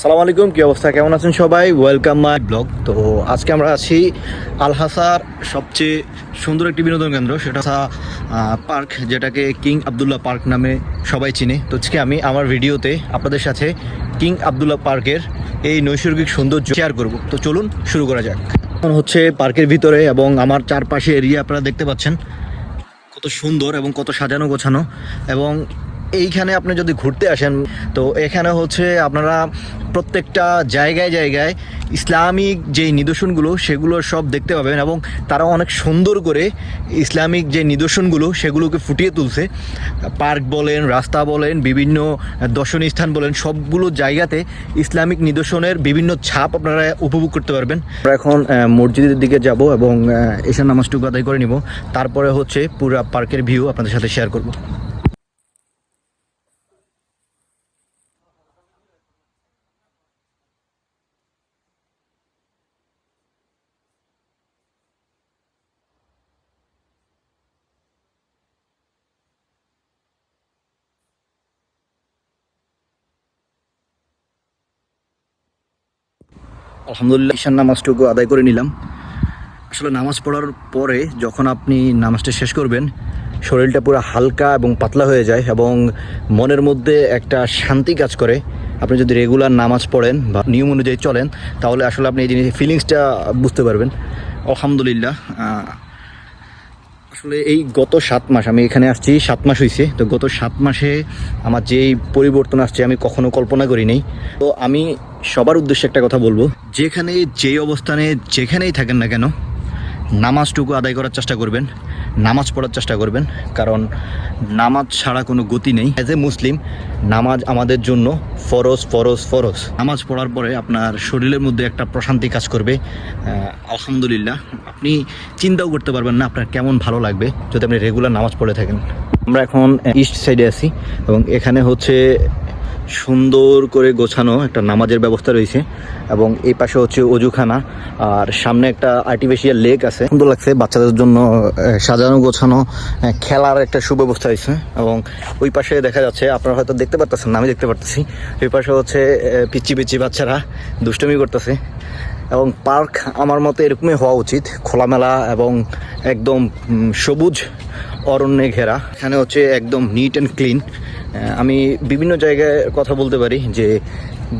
সালাম আলাইকুম, কি অবস্থা? কেমন আছেন সবাই? ওয়েলকাম মাই ব্লগ তো আজকে আমরা আছি আলহাসার সবচেয়ে সুন্দর একটি বিনোদন কেন্দ্র, সেটা পার্ক, যেটাকে কিং আবদুল্লাহ পার্ক নামে সবাই চিনে। তো আজকে আমি আমার ভিডিওতে আপনাদের সাথে কিং আবদুল্লাহ পার্কের এই নৈসর্গিক সৌন্দর্য শেয়ার করব। তো চলুন, শুরু করা যাক। এখন হচ্ছে পার্কের ভিতরে এবং আমার চারপাশে এরিয়া আপনারা দেখতে পাচ্ছেন। কত সুন্দর এবং কত সাজানো গোছানো এবং এইখানে আপনি যদি ঘুরতে আসেন, তো এখানে হচ্ছে আপনারা প্রত্যেকটা জায়গায় জায়গায় ইসলামিক যে নিদর্শনগুলো, সেগুলো সব দেখতে পাবেন এবং তারা অনেক সুন্দর করে ইসলামিক যে নিদর্শনগুলো, সেগুলোকে ফুটিয়ে তুলছে। পার্ক বলেন, রাস্তা বলেন, বিভিন্ন দর্শনীয় স্থান বলেন, সবগুলো জায়গাতে ইসলামিক নিদর্শনের বিভিন্ন ছাপ আপনারা উপভোগ করতে পারবেন। আমরা এখন মসজিদের দিকে যাব এবং এশার নামাজটুকু আদায় করে নিব। তারপরে হচ্ছে পুরো পার্কের ভিউ আপনাদের সাথে শেয়ার করব। আলহামদুলিল্লাহ, ঈশান নামাজটুকু আদায় করে নিলাম। আসলে নামাজ পড়ার পরে যখন আপনি নামাজটা শেষ করবেন, শরীরটা পুরো হালকা এবং পাতলা হয়ে যায় এবং মনের মধ্যে একটা শান্তি কাজ করে। আপনি যদি রেগুলার নামাজ পড়েন বা নিয়ম অনুযায়ী চলেন, তাহলে আসলে আপনি এই জিনিস ফিলিংসটা বুঝতে পারবেন। আলহামদুলিল্লাহ আসলে এই গত সাত মাস, আমি এখানে আসছি, সাত মাস হয়েছে তো গত সাত মাসে আমার যেই পরিবর্তন আসছে, আমি কখনো কল্পনা করি নাই। তো আমি সবার উদ্দেশ্যে একটা কথা বলব। যেখানে যেই অবস্থানে যেখানেই থাকেন না কেন, নামাজটুকু আদায় করার চেষ্টা করবেন, নামাজ পড়ার চেষ্টা করবেন, কারণ নামাজ ছাড়া কোনো গতি নেই। অ্যাজ এ মুসলিম নামাজ আমাদের জন্য ফরজ ফরজ ফরজ। নামাজ পড়ার পরে আপনার শরীরের মধ্যে একটা প্রশান্তি কাজ করবে। আলহামদুলিল্লাহ, আপনি চিন্তাও করতে পারবেন না আপনার কেমন ভালো লাগবে যদি আপনি রেগুলার নামাজ পড়ে থাকেন। আমরা এখন ইস্ট সাইডে আছি এবং এখানে হচ্ছে সুন্দর করে গোছানো একটা নামাজের ব্যবস্থা রয়েছে এবং এই পাশে হচ্ছে অজুখানা আর সামনে একটা আর্টিফিশিয়াল লেক আছে। সুন্দর লাগছে বাচ্চাদের জন্য সাজানো গোছানো খেলার একটা সুব্যবস্থা হয়েছে এবং ওই পাশে দেখা যাচ্ছে আপনারা হয়তো দেখতে পারতেছেন না, আমি দেখতে পারতেছি ওই পাশে হচ্ছে আহ, পিচ্চি পিচ্চি বাচ্চারা দুষ্টমি করতেছে এবং পার্ক আমার মতে এরকমই হওয়া উচিত খোলামেলা এবং একদম সবুজ অরণ্যে ঘেরা। এখানে হচ্ছে একদম নিট অ্যান্ড ক্লিন আমি বিভিন্ন জায়গায় কথা বলতে পারি যে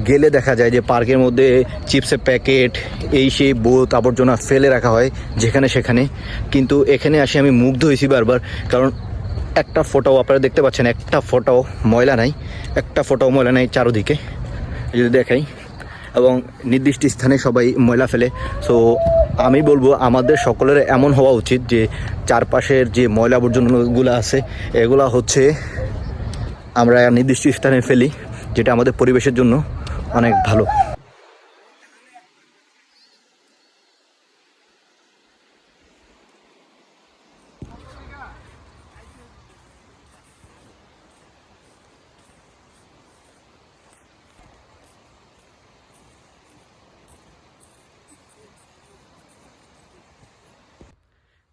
গেলে দেখা যায় যে পার্কের মধ্যে চিপসের প্যাকেট, এই সেই বোত, আবর্জনা ফেলে রাখা হয় যেখানে সেখানে। কিন্তু এখানে আসে আমি মুগ্ধ হয়েছি বারবার, কারণ একটা ফোটাও আপনারা দেখতে পাচ্ছেন, একটা ফোটাও ময়লা নাই, একটা ফোটাও ময়লা নাই চারোদিকে যদি দেখাই। এবং নির্দিষ্ট স্থানে সবাই ময়লা ফেলে। সো আমি বলব আমাদের সকলের এমন হওয়া উচিত যে চারপাশের যে ময়লা আবর্জনাগুলো আছে, এগুলা হচ্ছে আমরা নির্দিষ্ট স্থানে ফেলি যেটা আমাদের পরিবেশের জন্য অনেক ভালো।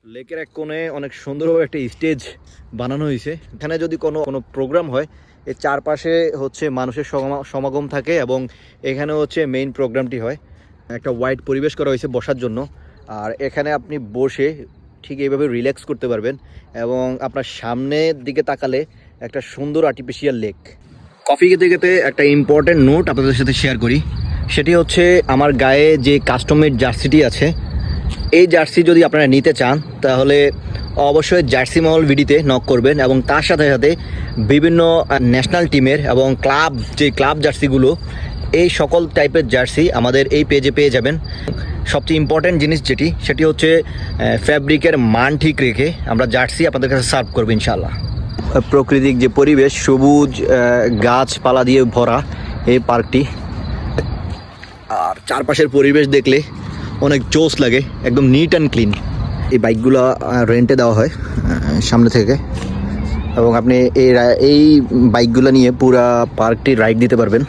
লেকের এক কোণে অনেক সুন্দরভাবে একটা স্টেজ বানানো হয়েছে। এখানে যদি কোনো কোনো প্রোগ্রাম হয়, এর চারপাশে হচ্ছে মানুষের সমা- সমাগম থাকে এবং এখানে হচ্ছে মেইন প্রোগ্রামটি হয়। একটা হোয়াইট পরিবেশ করা হয়েছে বসার জন্য। আর এখানে আপনি বসে ঠিক এইভাবে রিল্যাক্স করতে পারবেন এবং আপনার সামনের দিকে তাকালে একটা সুন্দর আর্টিফিশিয়াল লেক কফি খেতে খেতে একটা ইম্পর্টেন্ট নোট আপনাদের সাথে শেয়ার করি। সেটি হচ্ছে আমার গায়ে যে কাস্টমের জার্সিটি আছে এই জার্সি যদি আপনারা নিতে চান তাহলে অবশ্যই জার্সি মহল ভিডিতে নক করবেন এবং তার সাথে সাথে বিভিন্ন ন্যাশনাল টিমের এবং ক্লাব যে ক্লাব জার্সিগুলো এই সকল টাইপের জার্সি আমাদের এই পেজে পেয়ে যাবেন। সবচেয়ে ইম্পর্ট্যান্ট জিনিস যেটি সেটি হচ্ছে ফ্যাব্রিকের মান ঠিক রেখে আমরা জার্সি আপনাদের কাছে সার্ভ করব ইনশাল্লাহ প্রাকৃতিক যে পরিবেশ সবুজ গাছপালা দিয়ে ভরা এই পার্কটি। আর চারপাশের পরিবেশ দেখলে অনেক জোস লাগে, একদম নিট অ্যান্ড ক্লিন এই বাইকগুলো রেন্টে দেওয়া হয় সামনে থেকে। এবং আপনি এই এই বাইকগুলো নিয়ে পুরা পার্কটি রাইড দিতে পারবেন।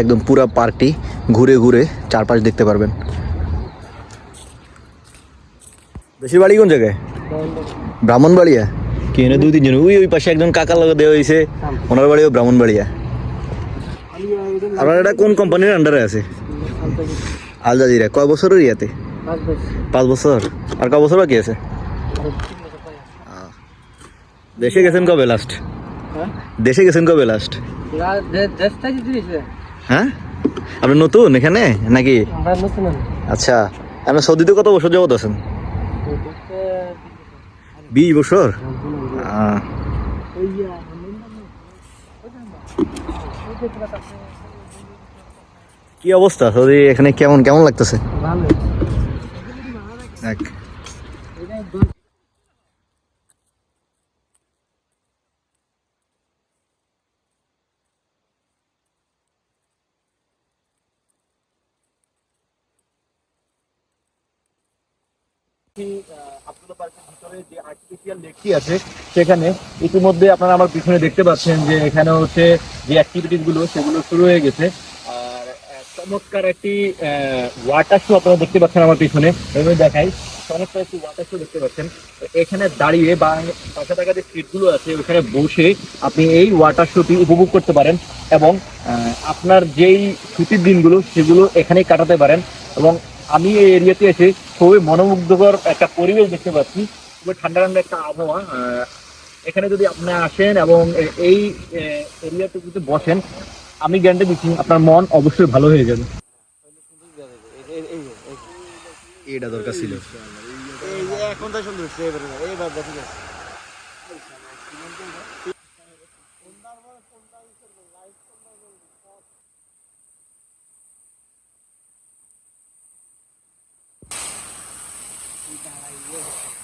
একদম পুরা পার্কটি ঘুরে ঘুরে চারপাশ দেখতে পারবেন। বেশি বাড়ি কোন জায়গায়? ব্রাহ্মণবাড়িয়া? কি এনে দুই তিনজন? ওই ওই পাশে একজন কাকার লাগা দেওয়া হয়েছে। ওনার বাড়িও ব্রাহ্মণবাড়িয়া। আপনার এটা কোন কোম্পানির আন্ডারে আছে? আল জাজিরা কয় বছরের ইয়াতে? পাঁচ বছর। আর ক বছর বাকি আছে? দেশে গেছেন কবে লাস্ট দেশে গেছেন কবে লাস্ট হ্যাঁ? আপনি নতুন এখানে নাকি? আচ্ছা আপনার সৌদিতে কত বছর যাবত আছেন? বিশ বছর? আহ, কি অবস্থা? সৌদি এখানে কেমন কেমন লাগতেছে? দেখ লেকটি আছে সেখানে ইতিমধ্যে আপনারা আমার পিছনে দেখতে পাচ্ছেন যে এখানে হচ্ছে যে অ্যাক্টিভিটিসগুলো সেগুলো শুরু হয়ে গেছে। চমৎকার একটি ওয়াটার শো আপনারা দেখতে পাচ্ছেন আমার পিছনে। এভাবে দেখাই, চমৎকার একটি ওয়াটার শো দেখতে পাচ্ছেন। এখানে দাঁড়িয়ে বা পাশে থাকা যে সিটগুলো আছে, ওখানে বসে আপনি এই ওয়াটার শোটি উপভোগ করতে পারেন এবং আপনার যেই ছুটির দিনগুলো সেগুলো এখানেই কাটাতে পারেন এবং আমি এই এরিয়াতে এসে খুবই মনোমুগ্ধকর একটা পরিবেশ দেখতে পাচ্ছি। খুবই ঠান্ডা ঠান্ডা একটা আবহাওয়া। এখানে যদি আপনি আসেন এবং এই এরিয়াতে যদি বসেন আমি গ্যারান্টি দিচ্ছি আপনার মন অবশ্যই ভালো হয়ে যাবে এটা দরকার ছিল Yeah.